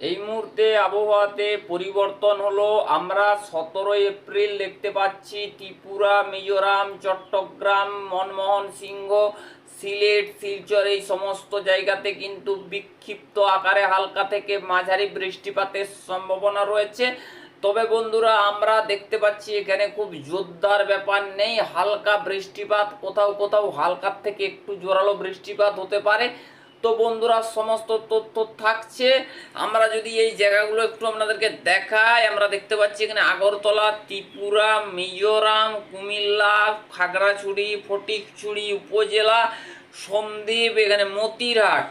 এই মুহূর্তে আবহাওয়াতে পরিবর্তন হলো। আমরা সতেরোই এপ্রিল দেখতে পাচ্ছি ত্রিপুরা, মিজোরাম, চট্টগ্রাম, মনমোহন সিংহ, সিলেট, শিলচর এই সমস্ত জায়গাতে কিন্তু বিক্ষিপ্ত আকারে হালকা থেকে মাঝারি বৃষ্টিপাতের সম্ভাবনা রয়েছে। তবে বন্ধুরা, আমরা দেখতে পাচ্ছি এখানে খুব জোরদার ব্যাপার নেই। হালকা বৃষ্টিপাত, কোথাও কোথাও হালকার থেকে একটু জোরালো বৃষ্টিপাত হতে পারে। তো বন্ধুরা, সমস্ত তথ্য থাকছে। আমরা যদি এই জায়গাগুলো একটু আপনাদেরকে দেখাই, আমরা দেখতে পাচ্ছি এখানে আগরতলা, ত্রিপুরা, মিজোরাম, কুমিল্লা, খাগড়াছড়ি, ফটিকছড়ি, উপজেলা, সন্দ্বীপ, এখানে মতিরহাট।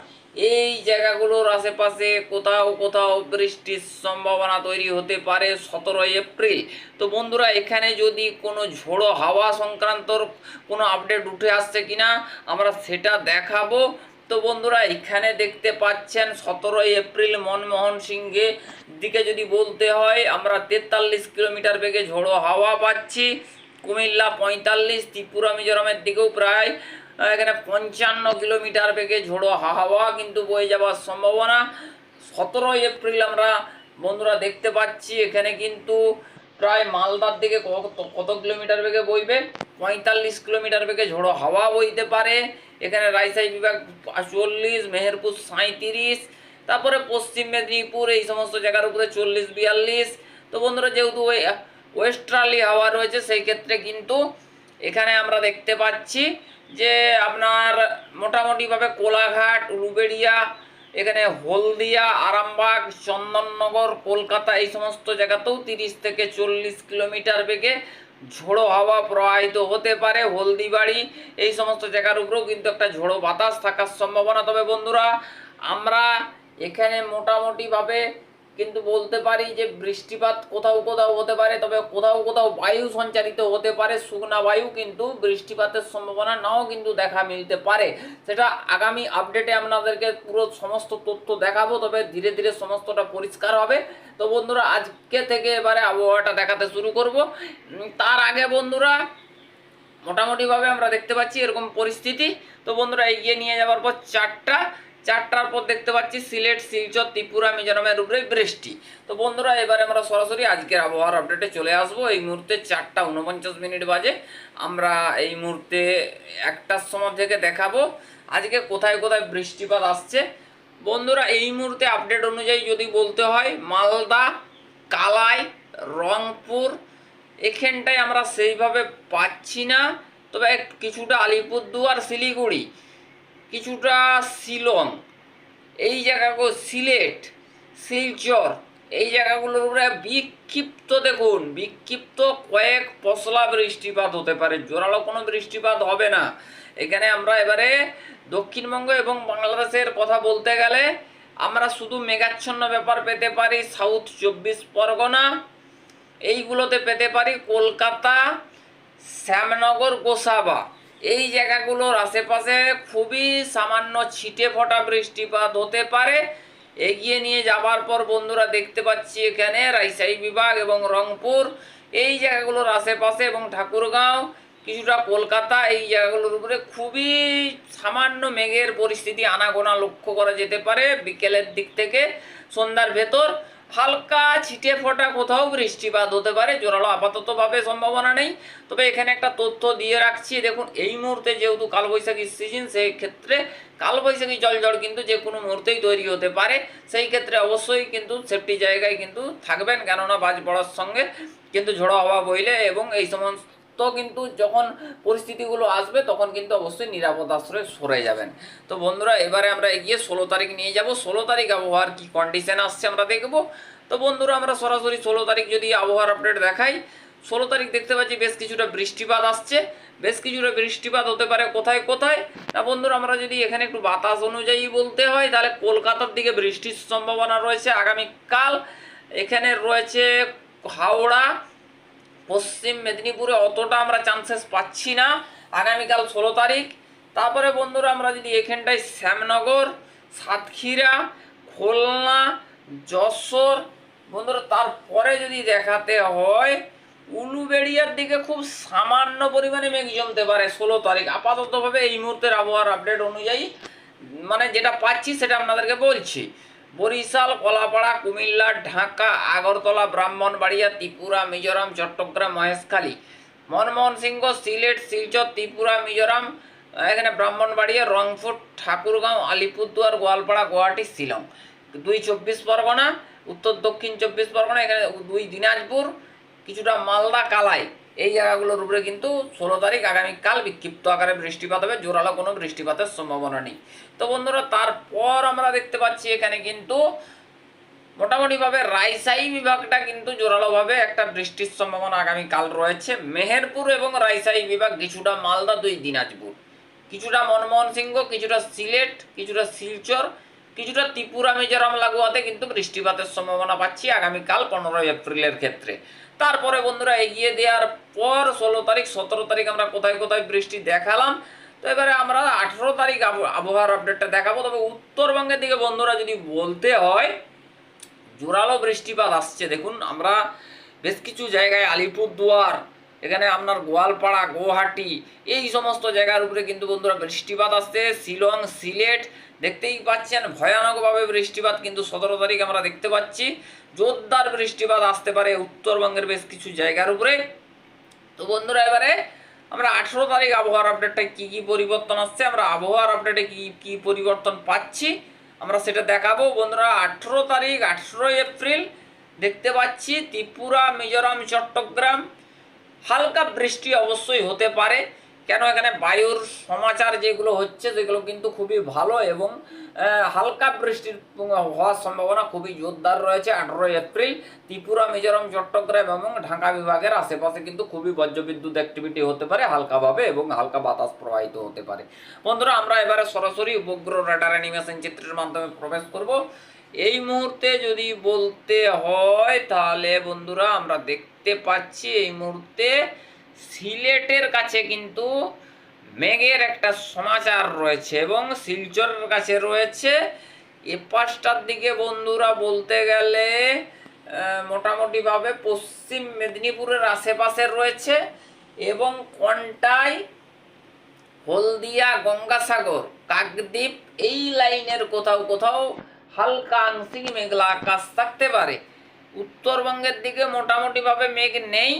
এই জায়গাগুলোর আশেপাশে কোথাও কোথাও বৃষ্টির সম্ভাবনা তৈরি হতে পারে সতেরোই এপ্রিল। তো বন্ধুরা, এখানে যদি কোনো ঝোড়ো হাওয়া সংক্রান্তর কোনো আপডেট উঠে আসছে কিনা, আমরা সেটা দেখাবো। তো বন্ধুরা, এখানে দেখতে পাচ্ছেন সতেরোই এপ্রিল মনমোহন সিংহে দিকে যদি বলতে হয়, আমরা তেতাল্লিশ কিলোমিটার বেগে ঝোড়ো হাওয়া পাচ্ছি। কুমিল্লা পঁয়তাল্লিশ, ত্রিপুরা, মিজোরামের দিকেও প্রায় এখানে পঞ্চান্ন কিলোমিটার বেগে ঝোড়ো হাওয়া কিন্তু বয়ে যাওয়ার সম্ভাবনা। সতেরোই এপ্রিল আমরা বন্ধুরা দেখতে পাচ্ছি, এখানে কিন্তু প্রায় মালদার দিকে কত কিলোমিটার বেগে বইবে? পঁয়তাল্লিশ কিলোমিটার বেগে ঝোড়ো হাওয়া বইতে পারে। এখানে রাজশাহী বিভাগ চল্লিশ, মেহেরপুর সাঁইত্রিশ, তারপরে পশ্চিম মেদিনীপুর, এই সমস্ত জায়গার উপরে চল্লিশ, বিয়াল্লিশ। তো বন্ধুরা, যেহেতু ওয়েস্ট্রালি হাওয়া রয়েছে, সেই ক্ষেত্রে কিন্তু এখানে আমরা দেখতে পাচ্ছি যে আপনার মোটামুটিভাবে কোলাঘাট উলুবেড়িয়া এখানে হলদিয়া, আরামবাগ, চন্দননগর, কলকাতা এই সমস্ত জায়গাতেও তিরিশ থেকে চল্লিশ কিলোমিটার বেগে ঝোড়ো হাওয়া প্রবাহিত হতে পারে। হলদিবাড়ি এই সমস্ত জায়গার উপরেও কিন্তু একটা ঝোড়ো বাতাস থাকার সম্ভাবনা। তবে বন্ধুরা, আমরা এখানে মোটামুটিভাবে কিন্তু বলতে পারি যে বৃষ্টিপাত কোথাও কোথাও হতে পারে, তবে কোথাও কোথাও বায়ু সঞ্চারিত হতে পারে, শুকনা বায়ু কিন্তু বৃষ্টিপাতের সম্ভাবনা নাও কিন্তু দেখা মিলতে পারে। সেটা আগামী আপডেটে আপনাদেরকে পুরো সমস্ত তথ্য দেখাবো, তবে ধীরে ধীরে সমস্তটা পরিষ্কার হবে। তো বন্ধুরা, আজকে থেকে এবারে আবহাওয়াটা দেখাতে শুরু করব। তার আগে বন্ধুরা, মোটামুটিভাবে আমরা দেখতে পাচ্ছি এরকম পরিস্থিতি। তো বন্ধুরা, এগিয়ে নিয়ে যাওয়ার পর চারটা চারটার পর দেখতে পাচ্ছি সিলেট, শিলচর, ত্রিপুরা, মিজোরামের উপরে বৃষ্টি। তো বন্ধুরা, এবারে আমরা সরাসরি আজকের আবহাওয়ার আপডেটে চলে আসব। এই মুহূর্তে চারটা উনপঞ্চাশ মিনিট বাজে। আমরা এই মুহূর্তে একটার সময় থেকে দেখাবো আজকে কোথায় কোথায় বৃষ্টিপাত আসছে। বন্ধুরা, এই মুহূর্তে আপডেট অনুযায়ী যদি বলতে হয়, মালদা, কালাই, রংপুর, এখানটায় আমরা সেইভাবে পাচ্ছি না। তবে কিছুটা আলিপুরদুয়ার, শিলিগুড়ি। কিছুটা শিলং, এই জায়গাগুলো সিলেট, শিলচর, এই জায়গাগুলোর উপরে বিক্ষিপ্ত দেখুন, বিক্ষিপ্ত কয়েক পশলা বৃষ্টিপাত হতে পারে, জোরালো কোনো বৃষ্টিপাত হবে না। এখানে আমরা এবারে দক্ষিণবঙ্গ এবং বাংলাদেশের কথা বলতে গেলে, আমরা শুধু মেঘাচ্ছন্ন ব্যাপার পেতে পারি, সাউথ চব্বিশ পরগনা, এইগুলোতে পেতে পারি কলকাতা, শ্যামনগর, গোসাবা। এই জায়গাগুলোর আশেপাশে খুবই সামান্য ছিটে ফোটা বৃষ্টিপাত হতে পারে। এগিয়ে নিয়ে যাবার পর বন্ধুরা দেখতে পাচ্ছি এখানে রাজশাহী বিভাগ এবং রংপুর। এই জায়গাগুলোর আশেপাশে এবং ঠাকুরগাঁও, কিছুটা কলকাতা, এই জায়গাগুলোর উপরে খুবই সামান্য মেঘের পরিস্থিতি আনাগোনা লক্ষ্য করা যেতে পারে বিকেলের দিক থেকে। সন্ধ্যার ভেতর হালকা ছিটে ফোটা কোথাও বৃষ্টিপাত হতে পারে, জোরালো আপাততভাবে সম্ভাবনা নেই। তবে এখানে একটা তথ্য দিয়ে রাখছি, দেখুন, এই মুহূর্তে যেহেতু কালবৈশাখী সিজন সেই ক্ষেত্রে কালবৈশাখী জলঝড় কিন্তু যে কোনো মুহূর্তেই তৈরি হতে পারে। সেই ক্ষেত্রে অবশ্যই কিন্তু সেফটি জায়গায় কিন্তু থাকবেন, কেননা বাজ পড়ার সঙ্গে কিন্তু ঝোড়ো হওয়া বইলে এবং এই সমস্ত কিন্তু যখন পরিস্থিতিগুলো আসবে, তখন কিন্তু অবশ্যই নিরাপদ আশ্রয়ে সরে যাবেন। তো বন্ধুরা, এবারে আমরা এগিয়ে ষোলো তারিখ নিয়ে যাব। ষোলো তারিখ আবহাওয়ার কি কন্ডিশন আসছে আমরা দেখব। তো বন্ধুরা, আমরা সরাসরি ষোলো তারিখ যদি আবহাওয়ার আপডেট দেখাই, ষোলো তারিখ দেখতে পাচ্ছি বেশ কিছুটা বৃষ্টিপাত আসছে। বেশ কিছুটা বৃষ্টিপাত হতে পারে কোথায় কোথায়? না বন্ধুরা, আমরা যদি এখানে একটু বাতাস অনুযায়ী বলতে হয়, তাহলে কলকাতার দিকে বৃষ্টির সম্ভাবনা রয়েছে আগামীকাল। এখানে রয়েছে হাওড়া পশ্চিম মেদিনীপুরে অতটা আমরা চান্সেস পাচ্ছি না। আগামীকাল ষোলো তারিখ। তারপরে বন্ধুরা আমরা যদি এখানটায় শ্যামনগর, সাতক্ষীরা, খুলনা, যশোর, বন্ধুরা তারপরে যদি দেখাতে হয়, উলুবেড়িয়ার দিকে খুব সামান্য পরিমাণে মেঘ জমতে পারে ষোলো তারিখ। আপাততভাবে এই মুহূর্তের আবহাওয়ার আপডেট অনুযায়ী মানে যেটা পাচ্ছি সেটা আপনাদেরকে বলছি। বরিশাল, কলাপাড়া, কুমিল্লা, ঢাকা, আগরতলা, ব্রাহ্মণবাড়িয়া, ত্রিপুরা, মিজোরাম, চট্টগ্রাম, মহেশখালী। মনমোহন সিংহ, সিলেট, শিলচর, ত্রিপুরা, মিজোরাম, এখানে ব্রাহ্মণবাড়িয়া, রংপুর, ঠাকুরগাঁও, আলিপুরদুয়ার, গোয়ালপাড়া, গুয়াহাটি, শিলং। দুই চব্বিশ পরগনা, উত্তর দক্ষিণ চব্বিশ পরগনা, এখানে দুই দিনাজপুর, কিছুটা মালদা, কালাই। এই জায়গাগুলোর উপরে কিন্তু ষোলো তারিখ আগামীকাল বিক্ষিপ্ত আকারে বৃষ্টিপাত হবে, জোরালো কোনো বৃষ্টিপাতের সম্ভাবনা নেই। তো বন্ধুরা, তারপর আমরা দেখতে পাচ্ছি এখানে কিন্তু মোটামুটিভাবে রাইসাই বিভাগটা কিন্তু জোরালোভাবে একটা বৃষ্টির সম্ভাবনা আগামীকাল রয়েছে। মেহেরপুর এবং রাইসাই বিভাগ কিছুটা মালদা, দুই দিনাজপুর। কিছুটা মনমোহন সিংহ, কিছুটা সিলেট, কিছুটা শিলচর, কিছুটা ত্রিপুরা, মিজোরাম, লাগোয়াতে কিন্তু বৃষ্টিপাতের সম্ভাবনা পাচ্ছি আগামীকাল পনেরোই এপ্রিলের ক্ষেত্রে। তারপরে বন্ধুরা এগিয়ে দেওয়ার পর ষোলো তারিখ, সতেরো তারিখ আমরা কোথায় কোথায় বৃষ্টি দেখালাম। তো এবারে আমরা আঠেরো তারিখ আবহ- আবহাওয়ার আপডেটটা দেখাবো। তবে উত্তরবঙ্গের দিকে বন্ধুরা যদি বলতে হয়, জোরালো বৃষ্টিপাত আসছে। দেখুন, আমরা বেশ কিছু জায়গায় আলিপুরদুয়ার এখানে আপনার গোয়ালপাড়া, গুয়াহাটি, এই সমস্ত জায়গার উপরে কিন্তু বন্ধুরা বৃষ্টিপাত আসছে। শিলং, সিলেট দেখতেই পাচ্ছেন, ভয়ানকভাবে বৃষ্টিপাত কিন্তু সতেরো তারিখ আমরা দেখতে পাচ্ছি। জোরদার বৃষ্টিপাত আসতে পারে উত্তরবঙ্গের বেশ কিছু জায়গার উপরে। তো বন্ধুরা এবারে আমরা আঠেরো তারিখ আবহাওয়ার আপডেটটায় কী কী পরিবর্তন আসছে, আমরা আবহাওয়ার আপডেটে কী কী পরিবর্তন পাচ্ছি, আমরা সেটা দেখাবো। বন্ধুরা আঠেরো তারিখ, আঠেরোই এপ্রিল দেখতে পাচ্ছি ত্রিপুরা, মিজোরাম, চট্টগ্রাম হালকা বৃষ্টি অবশ্যই হতে পারে। কেন এখানে বায়ুর সমাচার যেগুলো হচ্ছে সেগুলো কিন্তু খুবই ভালো এবং হালকা বৃষ্টির হওয়ার সম্ভাবনা খুবই জোরদার রয়েছে আঠেরোই এপ্রিল। ত্রিপুরা, মিজোরাম, চট্টগ্রাম এবং ঢাকা বিভাগের আশেপাশে কিন্তু খুবই বজ্রবিদ্যুৎ অ্যাক্টিভিটি হতে পারে হালকাভাবে এবং হালকা বাতাস প্রবাহিত হতে পারে। বন্ধুরা, আমরা এবারে সরাসরি উপগ্রহ রেডার অ্যানিমেশন চিত্রের মাধ্যমে প্রবেশ করব। এই মুহূর্তে যদি বলতে হয়, তাহলে বন্ধুরা আমরা দেখতে পাচ্ছি এই মুহূর্তে সিলেটের কাছে কিন্তু মেঘের একটা সমাচার রয়েছে এবং শিলচরের কাছে রয়েছে। এ পাশটার দিকে বন্ধুরা বলতে গেলে মোটামুটিভাবে পশ্চিম মেদিনীপুরের আশেপাশে রয়েছে এবং কন্টাই হলদিয়া, গঙ্গাসাগর, কাকদ্বীপ এই লাইনের কোথাও কোথাও হালকা আংশিক মেঘলা আকাশ থাকতে পারে। উত্তরবঙ্গের দিকে মোটামুটিভাবে মেঘ নেই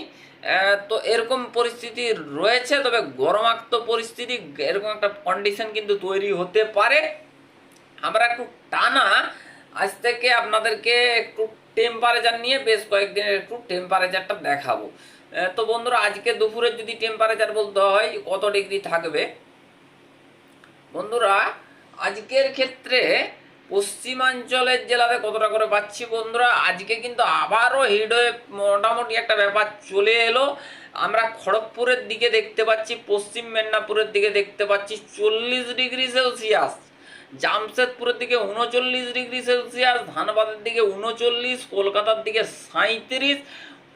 তো এরকম পরিস্থিতি রয়েছে, তবে গরমাক্ত পরিস্থিতি, এরকম একটা কন্ডিশন কিন্তু তৈরি হতে পারে। আমরা একটু টানা, আজ থেকে আপনাদেরকে একটু টেম্পারেচার নিয়ে বেশ কয়েকদিনের একটু টেম্পারেচারটা দেখাবো। তো বন্ধুরা, আজকে দুপুরে যদি টেম্পারেচার বলতে হয়, কত ডিগ্রি থাকবে? বন্ধুরা, আজকের ক্ষেত্রে পশ্চিমাঞ্চলের জেলাতে কতটা করে পাচ্ছি বন্ধুরা? আজকে কিন্তু আবারও হিডওয়ে মোটামুটি একটা ব্যাপার চলে এলো। আমরা খড়গপুরের দিকে দেখতে পাচ্ছি, পশ্চিম মেদিনীপুরের দিকে দেখতে পাচ্ছি চল্লিশ ডিগ্রি সেলসিয়াস। জামশেদপুরের দিকে উনচল্লিশ ডিগ্রি সেলসিয়াস, ধানবাদের দিকে উনচল্লিশ, কলকাতার দিকে সাঁইত্রিশ,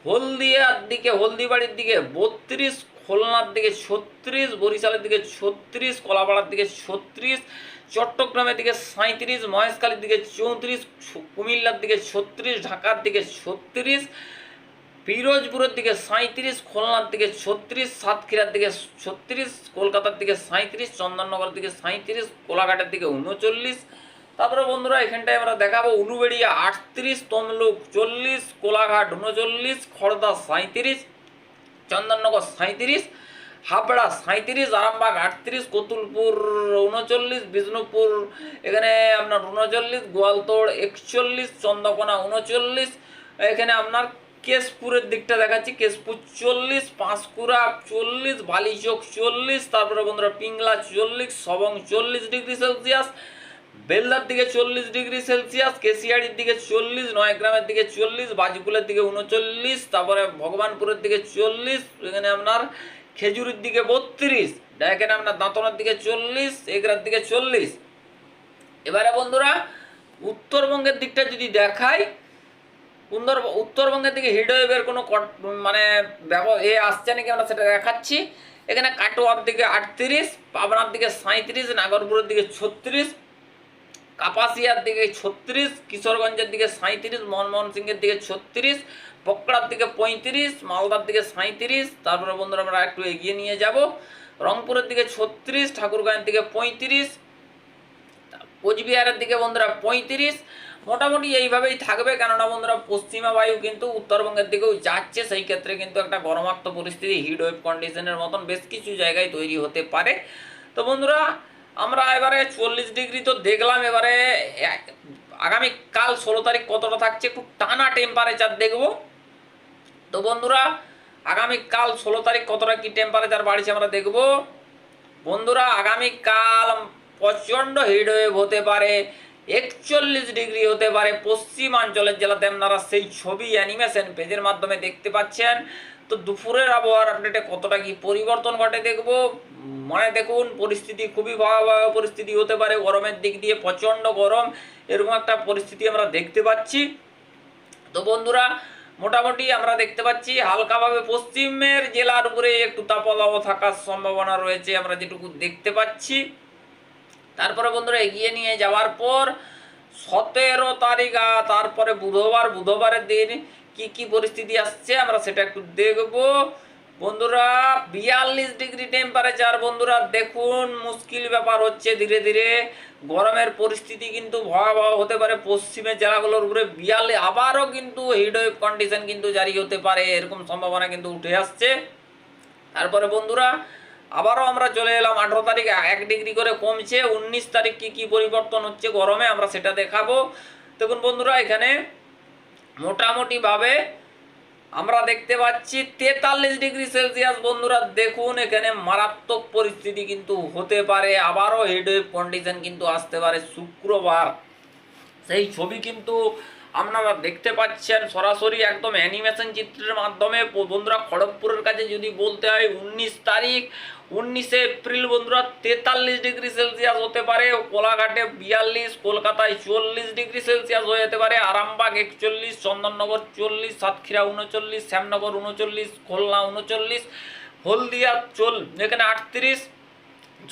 হলদিয়ার দিকে, হলদিবাড়ির দিকে বত্রিশ খুলনার দিকে ছত্রিশ, বরিশালের দিকে ছত্রিশ, কলাপাড়ার দিকে ছত্রিশ, চট্টগ্রামের দিকে সাঁইত্রিশ, মহেশখালীর দিকে চৌত্রিশ, কুমিল্লার দিকে ছত্রিশ, ঢাকার দিকে ছত্রিশ, পিরোজপুরের দিকে সাঁইত্রিশ, খুলনার দিকে ছত্রিশ, সাতক্ষীরার দিকে ছত্রিশ, কলকাতার দিকে সাঁইত্রিশ, চন্দননগরের দিকে সাঁইত্রিশ, কোলাঘাটের দিকে উনচল্লিশ। তারপরে বন্ধুরা, এখানটায় আমরা দেখাবো উলুবেড়িয়া আটত্রিশ, তমলুক চল্লিশ, কোলাঘাট উনচল্লিশ, খড়দা সাঁইত্রিশ চন্দননগর সাঁইত্রিশ, হাবড়া সাঁইত্রিশ, আরামবাগ আটত্রিশ, কতুলপুর উনচল্লিশ, বিষ্ণুপুর এখানে আপনার উনচল্লিশ, গোয়ালতোড় একচল্লিশ, চন্দ্রকোনা উনচল্লিশ। এখানে আপনার কেশপুরের দিকটা দেখাচ্ছি, কেশপুর চল্লিশ, পাঁশকুড়া চল্লিশ, বালিচক চল্লিশ, তারপরে বন্ধুরা পিংলা চল্লিশ, সবং চল্লিশ ডিগ্রি সেলসিয়াস। বেলদার দিকে চল্লিশ ডিগ্রি সেলসিয়াস কেশিয়াড়ির দিকে চল্লিশ, নয়গ্রামের দিকে চল্লিশ, বাজিকুলের দিকে উনচল্লিশ, তারপরে ভগবানপুরের দিকে চল্লিশ, এখানে আপনার খেজুরির দিকে বত্রিশ এখানে আপনার দাঁতনের দিকে চল্লিশ এগরার দিকে চল্লিশ। এবারে বন্ধুরা, উত্তরবঙ্গের দিকটা যদি দেখাই সুন্দর উত্তরবঙ্গের দিকে হিডওয়েভের কোনো মানে এ আসছে নাকি আমরা সেটা দেখাচ্ছি। এখানে কাটোয়ার দিকে আটত্রিশ, পাবনার দিকে সাঁইত্রিশ, নাগরপুরের দিকে ছত্রিশ কাপাসিয়ার দিকে ছত্রিশ, কিশোরগঞ্জের দিকে সাঁইত্রিশ, মনমোহন সিংয়ের দিকে ছত্রিশ, পকড়ার দিকে পঁয়ত্রিশ, মালদার দিকে সাঁইত্রিশ। তারপরে বন্ধুরা আমরা একটু এগিয়ে নিয়ে যাব। রংপুরের দিকে ছত্রিশ, ঠাকুরগাঁয়ের দিকে পঁয়ত্রিশ, কোচবিহারের দিকে বন্ধুরা পঁয়ত্রিশ। মোটামুটি এইভাবেই থাকবে, কেননা বন্ধুরা পশ্চিমা বায়ু কিন্তু উত্তরবঙ্গের দিকেও যাচ্ছে। সেই ক্ষেত্রে কিন্তু একটা গরমাক্ত পরিস্থিতি হিট ওয়েভ কন্ডিশনের মতন বেশ কিছু জায়গায় তৈরি হতে পারে। তো বন্ধুরা আমরা এবারে চল্লিশ ডিগ্রি তো দেখলাম, এবারে আগামী কাল ষোলো তারিখ কতটা থাকছে একটু টানা টেম্পারেচার দেখব। তো বন্ধুরা, আগামী কাল ষোলো তারিখ কতটা কি টেম্পারেচার বাড়ছে আমরা দেখব। বন্ধুরা, আগামী কাল প্রচণ্ড হিটওয়েভ হতে পারে, একচল্লিশ ডিগ্রি হতে পারে। পশ্চিমাঞ্চলের জেলাতে আপনারা সেই ছবি অ্যানিমেশন পেজের মাধ্যমে দেখতে পাচ্ছেন। তো দুপুরের আবহাওয়ার আপডেটে কতটা কি পরিবর্তন ঘটে দেখব? মানে দেখুন, পরিস্থিতি খুবই ভয়াবহ পরিস্থিতি হতে পারে। গরমের দিক দিয়ে প্রচণ্ড গরম। এরকম একটা পরিস্থিতি আমরা দেখতে পাচ্ছি। তো বন্ধুরা, মোটামুটি আমরা দেখতে পাচ্ছি, হালকাভাবে পশ্চিমের জেলার উপরে একটু তাপদাহ থাকার সম্ভাবনা রয়েছে, আমরা যেটুকু দেখতে পাচ্ছি। তারপরে বন্ধুরা, এগিয়ে নিয়ে যাওয়ার পর সতেরো তারিখ তারপরে বুধবার, বুধবারের দিন কি কি পরিস্থিতি আসছে? আমরা সেটা একটু দেখব। বন্ধুরা, বিয়াল্লিশ ডিগ্রি টেম্পারেচার বন্ধুরা, দেখুন, মুশকিল ব্যাপার হচ্ছে ধীরে ধীরে। গরমের পরিস্থিতি কিন্তু ভয়াবহ হতে পারে। পশ্চিমের জেলাগুলোর উপরে বিয়াল্লিশ, আবারও কিন্তু হিটওয়েভ কন্ডিশন কিন্তু জারি হতে পারে। এরকম সম্ভাবনা কিন্তু উঠে আসছে। তারপরে বন্ধুরা, আবারও আমরা চলে এলাম। আঠেরো তারিখ, এক ডিগ্রি করে কমছে। উনিশ তারিখ কি কি পরিবর্তন হচ্ছে গরমে, আমরা সেটা দেখাবো। দেখুন বন্ধুরা, এখানে মোটামুটিভাবে আমরা দেখতে পাচ্ছি তেতাল্লিশ ডিগ্রি সেলসিয়াস। বন্ধুরা, দেখুন, এখানে মারাত্মক পরিস্থিতি কিন্তু হতে পারে। আবারও হেডওয়েভ কন্ডিশন কিন্তু আসতে পারে শুক্রবার। সেই ছবি কিন্তু আপনারা দেখতে পাচ্ছেন সরাসরি একদম অ্যানিমেশন চিত্রের মাধ্যমে বন্ধুরা খড়গপুরের কাছে যদি বলতে হয় উনিশ তারিখ, উনিশে এপ্রিল বন্ধুরা তেতাল্লিশ ডিগ্রি সেলসিয়াস হতে পারে, কোলাঘাটে বিয়াল্লিশ, কলকাতায় চল্লিশ ডিগ্রি সেলসিয়াস হয়ে যেতে পারে, আরামবাগ একচল্লিশ, চন্দননগর চল্লিশ, সাতক্ষীরা উনচল্লিশ, শ্যামনগর উনচল্লিশ, খুলনা উনচল্লিশ, হলদিয়া চল এখানে আটত্রিশ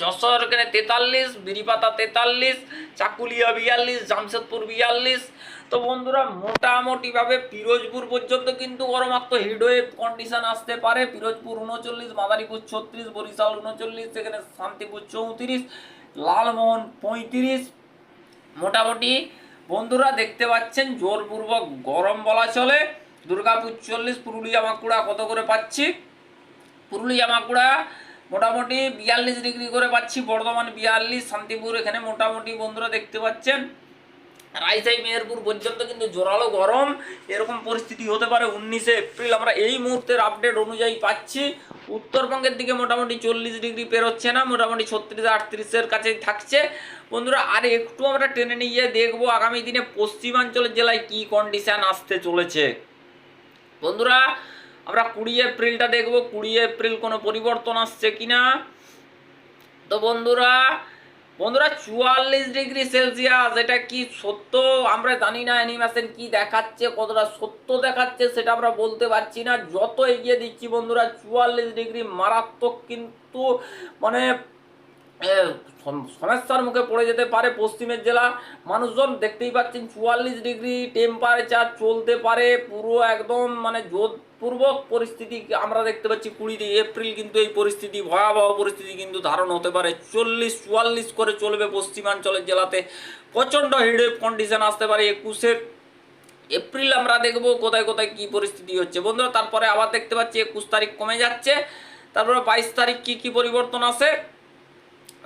যশোর এখানে তেতাল্লিশ বিড়িপাতা তেতাল্লিশ, চাকুলিয়া বিয়াল্লিশ, জামশেদপুর বিয়াল্লিশ। তো বন্ধুরা, মোটামুটিভাবে পিরোজপুর পর্যন্ত কিন্তু গরমাক্ত হিটওয়েভ কন্ডিশন আসতে পারে। পিরোজপুর উনচল্লিশ, মাদারীপুর ছত্রিশ, বরিশাল উনচল্লিশ সেখানে শান্তিপুর চৌত্রিশ, লালমোহন পঁয়ত্রিশ। মোটামুটি বন্ধুরা, দেখতে পাচ্ছেন, জোরপূর্বক গরম বলা চলে। দুর্গাপুর চল্লিশ পুরুলিয়া বাঁকুড়া কত করে পাচ্ছি? পুরুলিয়া বাঁকুড়া মোটামুটি বিয়াল্লিশ ডিগ্রি করে পাচ্ছি, বর্ধমান বিয়াল্লিশ, শান্তিপুর এখানে মোটামুটি বন্ধুরা দেখতে পাচ্ছেন। রাইসাই মেহেরপুর পর্যন্ত কিন্তু জোরালো গরম, এরকম পরিস্থিতি হতে পারে উনিশে এপ্রিল। আমরা এই মুহূর্তের আপডেট অনুযায়ী পাচ্ছি। উত্তরবঙ্গের দিকে মোটামুটি চল্লিশ ডিগ্রি পেরোচ্ছে না, মোটামুটি ছত্রিশ, আটত্রিশের কাছে থাকছে। বন্ধুরা, আর একটু আমরা টেনে নিয়ে দেখব আগামী দিনে পশ্চিমাঞ্চলের জেলায় কি কন্ডিশন আসতে চলেছে। বন্ধুরা আমরা কুড়ি এপ্রিলটা দেখব, কুড়ি এপ্রিল কোনো পরিবর্তন আসছে কি না তো বন্ধুরা বন্ধুরা চুয়াল্লিশ ডিগ্রি সেলসিয়াস, এটা কি সত্য? আমরা জানি না অ্যানিমেশন কি দেখাচ্ছে, কতটা সত্য দেখাচ্ছে, সেটা আমরা বলতে পারছি না। যত এগিয়ে দিচ্ছি বন্ধুরা, চুয়াল্লিশ ডিগ্রি মারাত্মক কিন্তু মানে সমস্যার মুখে পড়ে যেতে পারে পশ্চিমের জেলা। মানুষজন দেখতেই পাচ্ছেন চুয়াল্লিশ ডিগ্রি টেম্পারেচার চলতে পারে। পুরো একদম মানে জোরপূর্বক পরিস্থিতি আমরা দেখতে পাচ্ছি কুড়ি এপ্রিল কিন্তু এই পরিস্থিতি, ভয়াবহ পরিস্থিতি কিন্তু ধারণ হতে পারে। চল্লিশ, চুয়াল্লিশ করে চলবে পশ্চিমাঞ্চলের জেলাতে। প্রচণ্ড হিডওয়েভ কন্ডিশন আসতে পারে একুশের এপ্রিল। আমরা দেখব কোথায় কোথায় কি পরিস্থিতি হচ্ছে। বন্ধুরা, তারপরে আবার দেখতে পাচ্ছি একুশ তারিখ কমে যাচ্ছে। তারপরে বাইশ তারিখ কি কি পরিবর্তন আসে?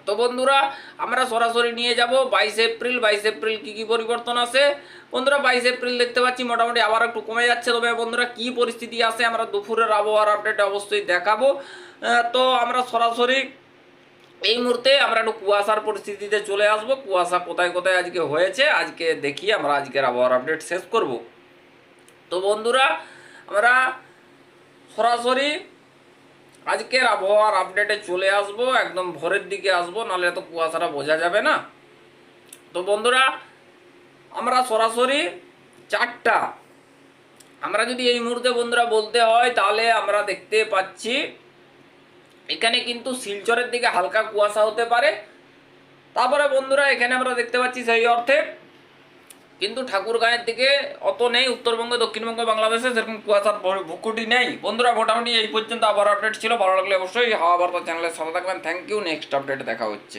তো বন্ধুরা, আমরা সরাসরি নিয়ে যাব বাইশ এপ্রিল। বাইশ এপ্রিল কি কি পরিবর্তন আসে বন্ধুরা, বাইশ এপ্রিল দেখতে পাচ্ছি মোটামুটি আবার একটু কমে যাচ্ছে। তবে বন্ধুরা, কি পরিস্থিতি আসে আমরা দুপুরের আবহাওয়ার আপডেট অবশ্যই দেখাবো। তো আমরা সরাসরি এই মুহূর্তে আমরা একটু কুয়াশার পরিস্থিতিতে চলে আসব। কুয়াশা কোথায় কোথায় আজকে হয়েছে, আজকে দেখি আমরা আজকের আবহাওয়ার আপডেট শেষ করব। তো বন্ধুরা, আমরা সরাসরি আজকের আবহাওয়ার আপডেটে চলে আসব, একদম ভোরের দিকে আসব, নাহলে এত কুয়াশাটা বোঝা যাবে না। তো বন্ধুরা, আমরা সরাসরি চারটা। আমরা যদি এই মুহূর্তে বন্ধুরা বলতে হয়, তাহলে আমরা দেখতে পাচ্ছি, এখানে কিন্তু শিলচরের দিকে হালকা কুয়াশা হতে পারে। তারপরে বন্ধুরা, এখানে আমরা দেখতে পাচ্ছি সেই অর্থে কিন্তু ঠাকুর ঠাকুরগাঁয়ের দিকে অত নেই, উত্তরবঙ্গ, দক্ষিণবঙ্গ, বাংলাদেশে সেরকম কুয়াশার ভুকুটি নেই। বন্ধুরা মোটামুটি এই পর্যন্ত আবার আপডেট ছিল। ভালো লাগলে অবশ্যই হাওয়া বার্তা চ্যানেলের সাথে থাকবেন। থ্যাংক ইউ নেক্সট আপডেট দেখা হচ্ছে।